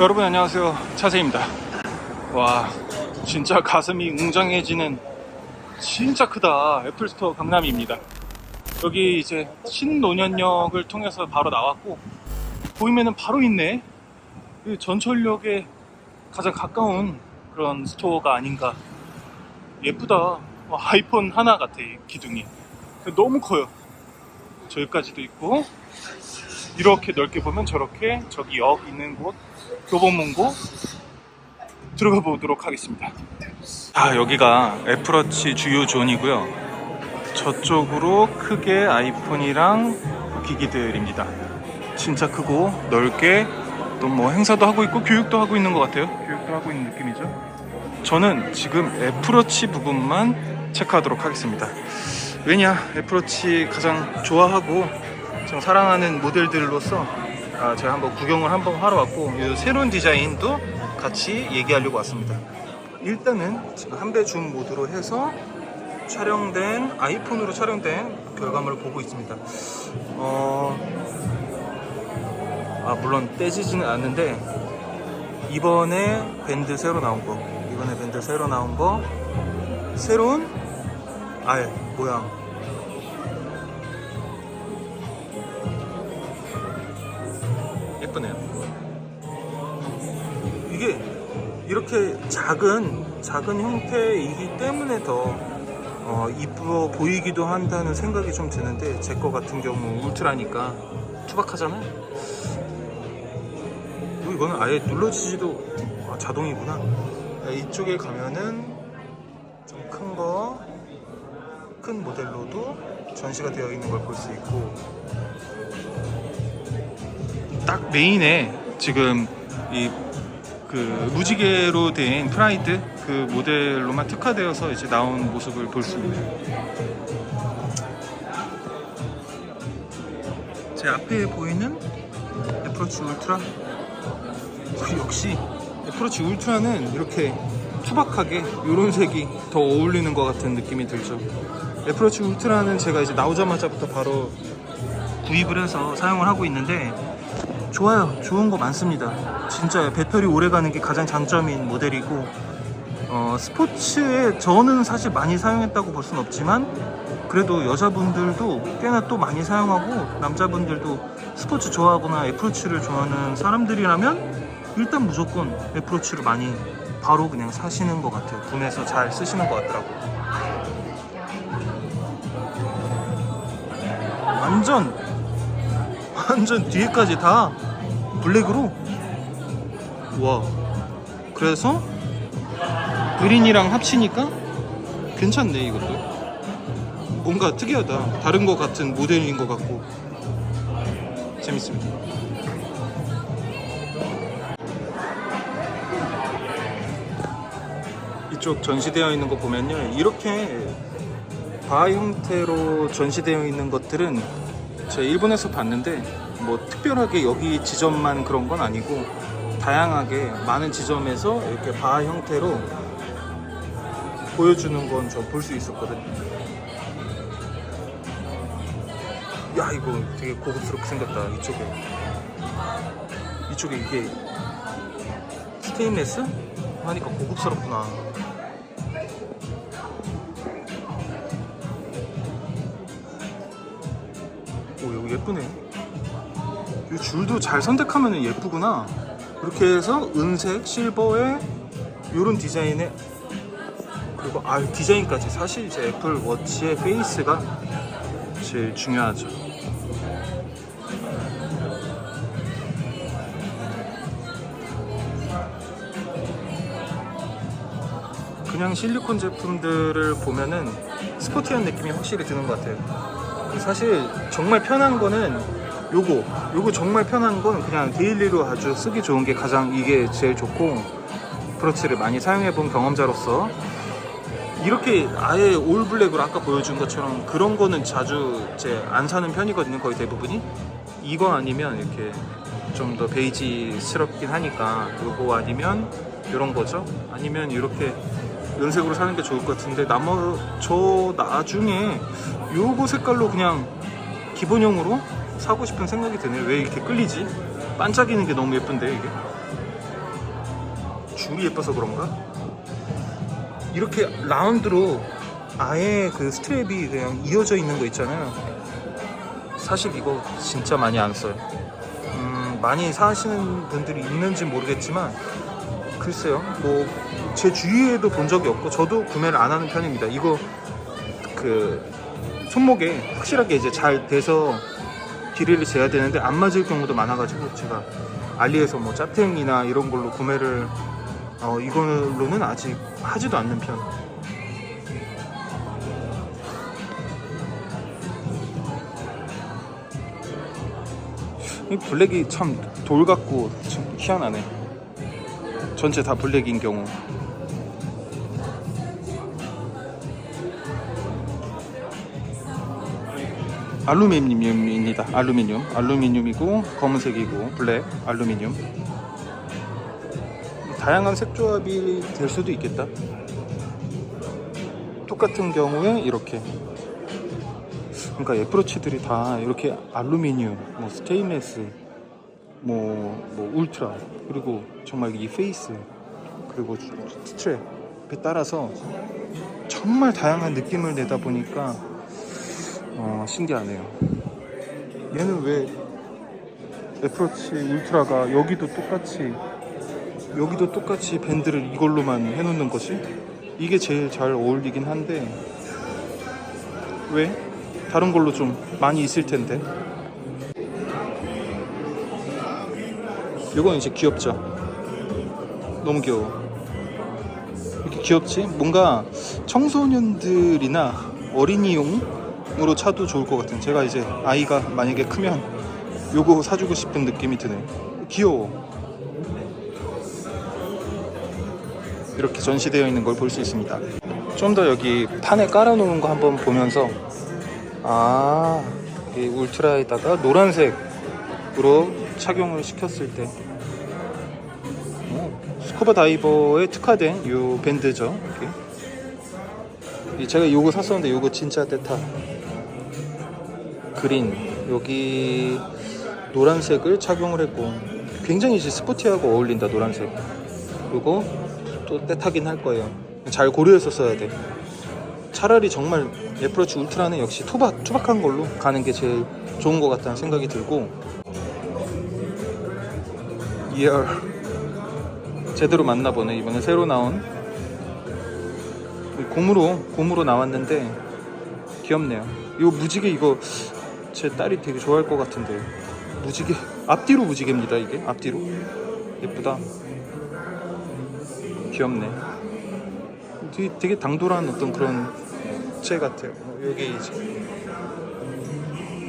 여러분 안녕하세요. 차세입니다. 와 진짜 가슴이 웅장해지는 진짜 크다. 애플스토어 강남입니다. 여기 이제 신논현역을 통해서 바로 나왔고 보이면은 바로 있네. 그 전철역에 가장 가까운 그런 스토어가 아닌가. 예쁘다. 와, 아이폰 하나 같아 이 기둥이. 너무 커요. 저기까지도 있고 이렇게 넓게 보면 저렇게 저기 역 있는 곳 교보문고 들어가 보도록 하겠습니다. 아 여기가 애플워치 주요 존이고요. 저쪽으로 크게 아이폰이랑 기기들입니다. 진짜 크고 넓게 또 뭐 행사도 하고 있고 교육도 하고 있는 것 같아요. 교육도 하고 있는 느낌이죠. 저는 지금 애플워치 부분만 체크하도록 하겠습니다. 왜냐 애플워치 가장 좋아하고 좀 사랑하는 모델들로서 아, 제가 한번 구경을 한번 하러 왔고 이 새로운 디자인도 같이 얘기하려고 왔습니다. 일단은 지금 한배 줌 모드로 해서 촬영된 아이폰으로 촬영된 결과물을 보고 있습니다. 어, 아 물론 떼지지는 않는데 이번에 밴드 새로 나온 거 이번에 밴드 새로 나온 거 새로운 알 모양 작은 작은 형태이기 때문에 더 어, 이쁘어 보이기도 한다는 생각이 좀 드는데 제 거 같은 경우 울트라니까 투박하잖아요. 그리고 이거는 아예 눌러지지도 아, 자동이구나. 네, 이쪽에 가면은 좀 큰 거, 큰 모델로도 전시가 되어 있는 걸 볼 수 있고 딱 메인에 지금 이 그 무지개로 된 프라이드 그 모델로만 특화되어서 이제 나온 모습을 볼 수 있네요. 제 앞에 보이는 애플워치 울트라 그 역시 애플워치 울트라는 이렇게 투박하게 이런 색이 더 어울리는 것 같은 느낌이 들죠. 애플워치 울트라는 제가 이제 나오자마자부터 바로 구입을 해서 사용을 하고 있는데 좋아요. 좋은 거 많습니다. 진짜 배터리 오래 가는 게 가장 장점인 모델이고 어, 스포츠에 저는 사실 많이 사용했다고 볼 수는 없지만 그래도 여자분들도 꽤나 또 많이 사용하고 남자분들도 스포츠 좋아하거나 애플워치를 좋아하는 사람들이라면 일단 무조건 애플워치를 많이 바로 그냥 사시는 것 같아요. 구매해서 잘 쓰시는 것 같더라고요. 완전 완전 뒤에까지 다 블랙으로? 와. 그래서 그린이랑 합치니까 괜찮네 이것도. 뭔가 특이하다. 다른 것 같은 모델인 것 같고. 재밌습니다. 이쪽 전시되어 있는 거 보면요 이렇게 바 형태로 전시되어 있는 것들은 제가 일본에서 봤는데 뭐 특별하게 여기 지점만 그런 건 아니고 다양하게 많은 지점에서 이렇게 바 형태로 보여주는 건 저 볼 수 있었거든요. 야 이거 되게 고급스럽게 생겼다 이쪽에 이쪽에 이게 스테인레스 하니까 고급스럽구나. 예쁘네. 이 줄도 잘 선택하면 예쁘구나. 이렇게 해서 은색 실버에 이런 디자인에 그리고 아 디자인까지. 사실 이제 애플 워치의 페이스가 제일 중요하죠. 그냥 실리콘 제품들을 보면은 스포티한 느낌이 확실히 드는 것 같아요 사실 정말 편한 거는 요거. 요거 정말 편한 건 그냥 데일리로 아주 쓰기 좋은 게 가장 이게 제일 좋고 프로치를 많이 사용해 본 경험자로서 이렇게 아예 올 블랙으로 아까 보여준 것처럼 그런 거는 자주 제 안 사는 편이거든요 거의 대부분이. 이거 아니면 이렇게 좀 더 베이지스럽긴 하니까 요거 아니면 이런 거죠? 아니면 이렇게 은색으로 사는 게 좋을 것 같은데 나머 저 나중에 요거 색깔로 그냥 기본형으로 사고 싶은 생각이 드네요. 왜 이렇게 끌리지? 반짝이는 게 너무 예쁜데 이게. 줄이 예뻐서 그런가? 이렇게 라운드로 아예 그 스트랩이 그냥 이어져 있는 거 있잖아요. 사실 이거 진짜 많이 안 써요. 음, 많이 사시는 분들이 있는지 모르겠지만 글쎄요. 뭐 제 주위에도 본 적이 없고 저도 구매를 안 하는 편입니다. 이거 그 손목에 확실하게 이제 잘 돼서 길이를 재야 되는데 안 맞을 경우도 많아가지고 제가 알리에서 뭐 짜탱이나 이런 걸로 구매를 어, 이걸로는 아직 하지도 않는 편. 이 블랙이 참 돌 같고 참 희한하네. 전체 다 블랙인 경우. 알루미늄입니다. 알루미늄. 알루미늄이고 검은색이고 블랙 알루미늄. 다양한 색 조합이 될 수도 있겠다. 똑같은 경우에 이렇게. 그러니까 애플워치들이 다 이렇게 알루미늄, 뭐 스테인레스, 뭐, 뭐 울트라, 그리고 정말 이 페이스, 그리고 스트랩에 따라서 정말 다양한 느낌을 내다 보니까 어, 신기하네요. 얘는 왜 애플워치 울트라가 여기도 똑같이 여기도 똑같이 밴드를 이걸로만 해놓는 것이 이게 제일 잘 어울리긴 한데 왜? 다른 걸로 좀 많이 있을 텐데 이건 이제 귀엽죠. 너무 귀여워. 이렇게 귀엽지? 뭔가 청소년들이나 어린이용으로 차도 좋을 것 같은 제가 이제 아이가 만약에 크면 요거 사주고 싶은 느낌이 드네 귀여워. 이렇게 전시되어 있는 걸 볼 수 있습니다. 좀 더 여기 판에 깔아놓은 거 한번 보면서 아, 이 울트라에다가 노란색으로 착용을 시켰을 때 오, 스쿠버 다이버에 특화된 이 밴드죠. 이렇게. 이 제가 요거 샀었는데 요거 진짜 때타 그린 여기 노란색을 착용을 했고 굉장히 이제 스포티하고 어울린다 노란색 그리고 또 때타긴 할 거예요. 잘 고려해서 써야 돼. 차라리 정말 애플워치 울트라는 역시 투박, 투박한 걸로 가는 게 제일 좋은 것 같다는 생각이 들고 이얼 제대로 만나보네 이번에 새로 나온 곰으로 곰으로 나왔는데 귀엽네요. 이거 무지개 이거 제 딸이 되게 좋아할 것 같은데 무지개 앞뒤로 무지개입니다 이게 앞뒤로 예쁘다. 귀엽네. 되게, 되게 당돌한 어떤 그런 체 같아요. 어, 여기 이제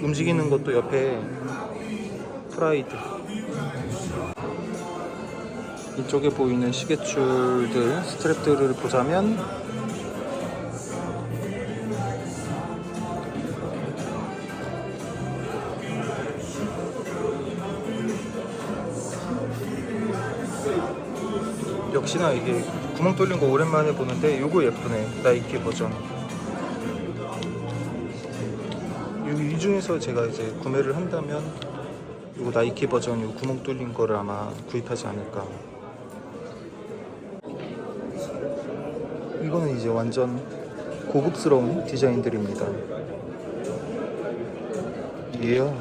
움직이는 것도 옆에 프라이드. 이쪽에 보이는 시계줄들, 스트랩들을 보자면 역시나 이게 구멍 뚫린 거 오랜만에 보는데 요거 예쁘네. 나이키 버전. 이, 이 중에서 제가 이제 구매를 한다면 요거 나이키 버전 요 구멍 뚫린 거를 아마 구입하지 않을까 이거는 이제 완전 고급스러운 디자인들입니다. 이에요.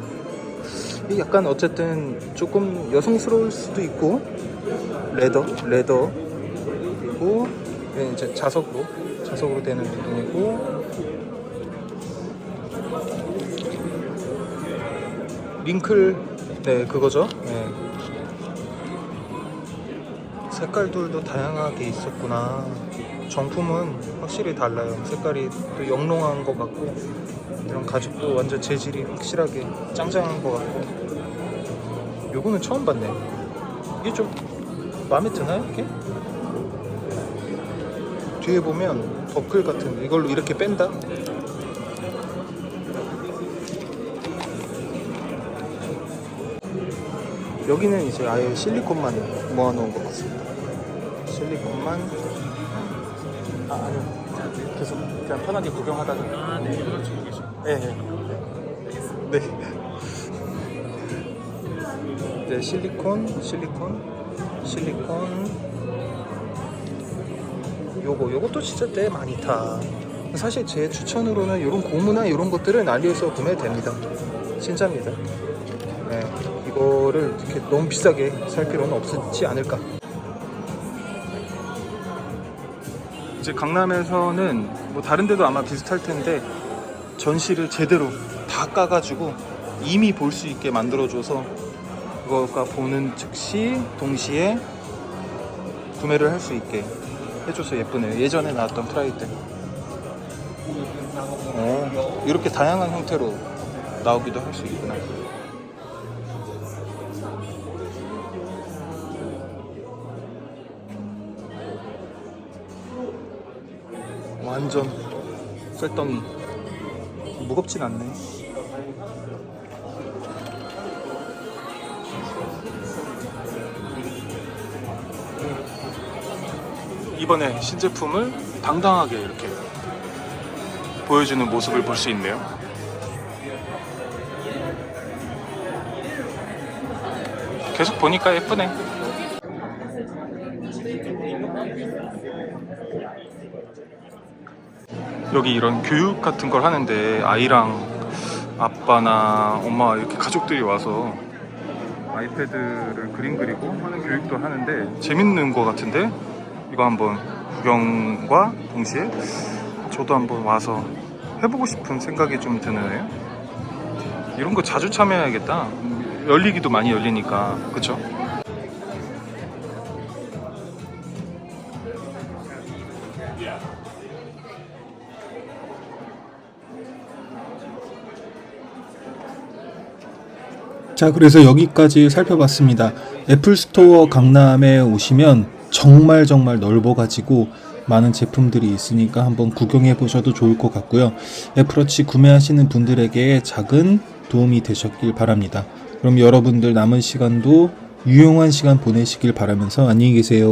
이게 약간 어쨌든 조금 여성스러울 수도 있고 레더, 레더. 그리고 얘는 이제 자석으로 자석으로 되는 부분이고. 링클 네 그거죠. 색깔들도 다양하게 있었구나. 정품은 확실히 달라요. 색깔이 또 영롱한 것 같고 이런 가죽도 완전 재질이 확실하게 짱짱한 것 같고 요거는 처음 봤네. 이게 좀 마음에 드나요? 이렇게? 뒤에 보면 버클 같은 이걸로 이렇게 뺀다? 여기는 이제 아예 실리콘만 모아놓은 것 같습니다. 실리콘만 아 아니요 계속 그냥 편하게 구경하다가 아, 네, 이거 찍고 계시고. 네, 네. 네. 네, 실리콘, 실리콘, 실리콘, 요거 요것도 진짜 때 많이 타. 사실 제 추천으로는 이런 고무나 이런 것들은 알리에서 구매됩니다. 진짜입니다. 네, 이거를 이렇게 너무 비싸게 살 필요는 없지 않을까. 이제 강남에서는 뭐 다른 데도 아마 비슷할 텐데 전시를 제대로 다 까가지고 이미 볼 수 있게 만들어줘서 그거가 보는 즉시 동시에 구매를 할 수 있게 해줘서 예쁘네요. 예전에 나왔던 프라이 때. 어, 이렇게 다양한 형태로 나오기도 할 수 있구나. 완전 쇠덩이. 무겁진 않네. 이번에 신제품을 당당하게 이렇게 보여주는 모습을 볼 수 있네요. 계속 보니까 예쁘네. 여기 이런 교육 같은 걸 하는데 아이랑 아빠나 엄마 이렇게 가족들이 와서 아이패드를 그림 그리고 하는 교육도 하는데 재밌는 것 같은데 이거 한번 구경과 동시에 저도 한번 와서 해보고 싶은 생각이 좀 드네요. 이런 거 자주 참여해야겠다. 열리기도 많이 열리니까 그쵸? 자, 그래서 여기까지 살펴봤습니다. 애플 스토어 강남에 오시면 정말 정말 넓어가지고 많은 제품들이 있으니까 한번 구경해 보셔도 좋을 것 같고요. 애플워치 구매하시는 분들에게 작은 도움이 되셨길 바랍니다. 그럼 여러분들 남은 시간도 유용한 시간 보내시길 바라면서 안녕히 계세요.